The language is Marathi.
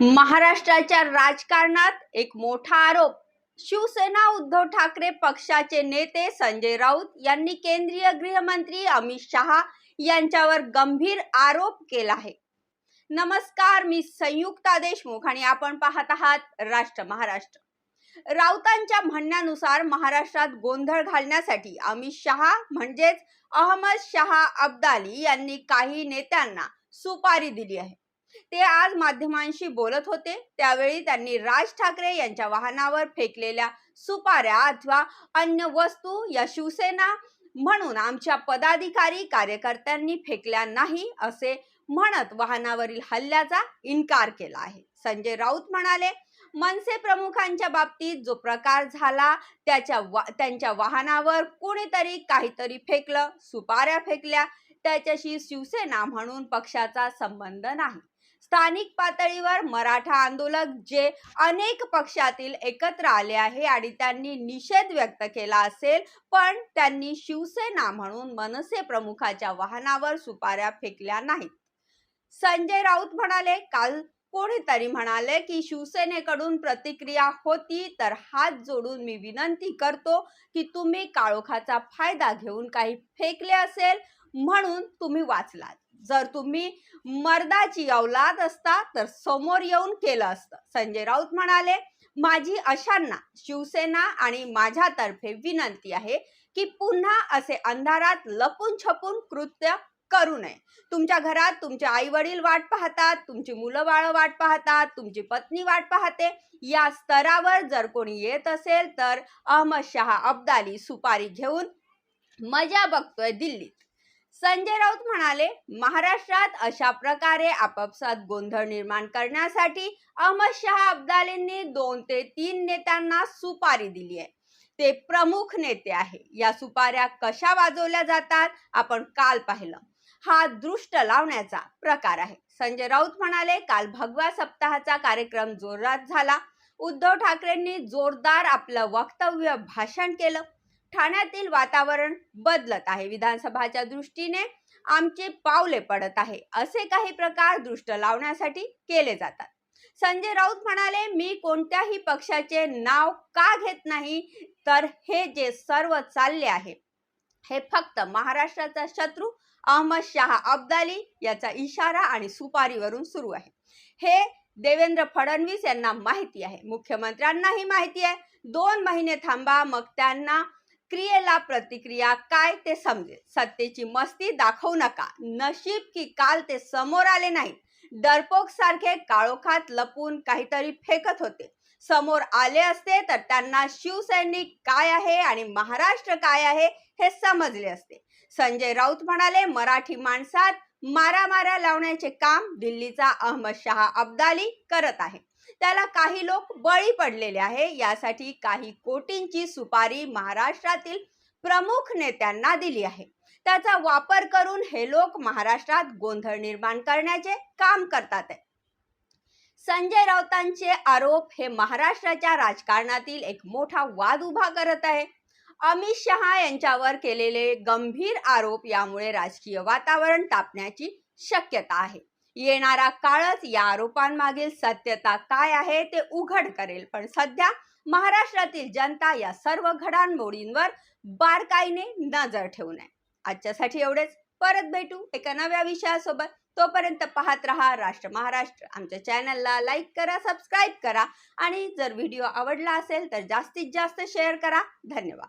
महाराष्ट्राच्या राजकारणात एक मोठा आरोप. शिवसेना उद्धव ठाकरे पक्षाचे नेते संजय राऊत यांनी केंद्रीय गृहमंत्री अमित शहा यांच्यावर गंभीर आरोप केला आहे. नमस्कार मी संयुक्ता देशमुख आणि आपण पाहत आहात राष्ट्र महाराष्ट्र. राऊतांच्या म्हणण्यानुसार महाराष्ट्रात गोंधळ घालण्यासाठी अमित शहा म्हणजेच अहमद शहा अब्दाली यांनी काही नेत्यांना सुपारी दिली आहे. ते आज माध्यमांशी बोलत होते. त्यावेळी त्यांनी राज ठाकरे यांच्या वाहनावर फेकलेल्या सुपाऱ्या अथवा अन्य वस्तू या शिवसेना म्हणून आमच्या पदाधिकारी कार्यकर्त्यांनी फेकल्या नाही असे म्हणत वाहनावरील हल्ल्याचा इन्कार केला आहे. संजय राऊत म्हणाले मनसे प्रमुखांच्या बाबतीत जो प्रकार झाला त्याच्या वा त्यांच्या वाहनावर कोणीतरी काहीतरी फेकलं सुपाऱ्या फेकल्या त्याच्याशी शिवसेना म्हणून पक्षाचा संबंध नाही. स्थानिक पातळीवर मराठा आंदोलक जे अनेक पक्षातील एकत्र आले आहे आणि त्यांनी निषेध व्यक्त केला असेल पण त्यांनी शिवसेना म्हणून मनसे प्रमुखाच्या वाहनावर सुपाऱ्या फेकल्या नाहीत. संजय राऊत म्हणाले काल कोणीतरी म्हणाले की शिवसेनेकडून प्रतिक्रिया होती तर हात जोडून मी विनंती करतो की तुम्ही काळोखाचा फायदा घेऊन काही फेकले असेल म्हणून तुम्ही वाचलात. जर तुम्ही मर्दाची औलाद असता तर समोर येऊन केलं असतं. संजय राऊत म्हणाले माझी अशांना शिवसेना आणि माझ्यातर्फे विनंती आहे की पुन्हा असे अंधारात लपून छपून कृत्य करू नये. तुमच्या घरात तुमचे आई वडील वाट पाहतात तुमची मुलं बाळ वाट पाहतात तुमची पत्नी वाट पाहते. या स्तरावर जर कोणी येत असेल तर अहमद शहा अब्दाली सुपारी घेऊन मजा बघतोय दिल्लीत. संजय राऊत म्हणाले महाराष्ट्रात अशा प्रकारे आपापसात गोंधळ निर्माण करण्यासाठी अहमद शहा अब्दालींनी दोन ते तीन नेत्यांना सुपारी दिली आहे. ते प्रमुख नेते आहे. या सुपाऱ्या कशा वाजवल्या जातात आपण काल पाहिलं. हा दृष्ट लावण्याचा प्रकार आहे. संजय राऊत म्हणाले काल भगवा सप्ताहाचा कार्यक्रम जोरात झाला. उद्धव ठाकरेंनी जोरदार आपलं वक्तव्य भाषण केलं. ठाण्यातील वातावरण बदलत आहे. विधानसभाच्या दृष्टीने आमचे पावले पडत आहे. असे काही प्रकार दृष्ट लावण्यासाठी केले जातात. संजय राऊत म्हणाले मी कोणत्याही पक्षाचे नाव का घेत नाही? तर हे जे सर्व चालले आहे हे फक्त महाराष्ट्राचा शत्रू अहमद शहा अब्दाली याचा इशारा आणि सुपारीवरून सुरू आहे. हे देवेंद्र फडणवीस यांना माहिती आहे. मुख्यमंत्र्यांनाही माहिती आहे. दोन महिने थांबा मग त्यांना क्रियेला प्रतिक्रिया काय ते समजेल? सत्तेची मस्ती दाखवू नका. नशीब की काल ते समोर आले नाहीत. डरपोक सारखे काळोखात लपून काहीतरी फेकत होते. समोर आले असते तर त्यांना शिवसैनिक काय आहे आणि महाराष्ट्र काय आहे हे समजले असते. संजय राऊत म्हणाले मराठी माणसात मारामाऱ्या लावण्याचे काम दिल्लीचा अहमद शहा अब्दाली करत आहे. त्याला काही लोक बळी पडलेले आहे. यासाठी काही कोटींची सुपारी महाराष्ट्रातील प्रमुख नेत्यांना दिली आहे. त्याचा वापर करून हे लोक महाराष्ट्रात गोंधळ निर्माण करण्याचे काम करतात आहे. संजय राऊतांचे आरोप हे महाराष्ट्राच्या राजकारणातील एक मोठा वाद उभा करत आहे. अमित शहा यांच्यावर केलेले गंभीर आरोप यामुळे राजकीय वातावरण तापण्याची शक्यता आहे. येणारा काळच या आरोपांमागील सत्यता काय आहे ते उघड करेल. पण सध्या महाराष्ट्रातील जनता या सर्व घडामोडींवर बारकाईने नजर ठेवून आहे आजच्यासाठी एवढेच. परत भेटू एका नव्या विषयासोबत. तोपर्यंत पाहत रहा राष्ट्र महाराष्ट्र. आमच्या चॅनलला लाईक करा सबस्क्राईब करा आणि जर व्हिडिओ आवडला असेल तर जास्तीत जास्त शेअर करा. धन्यवाद.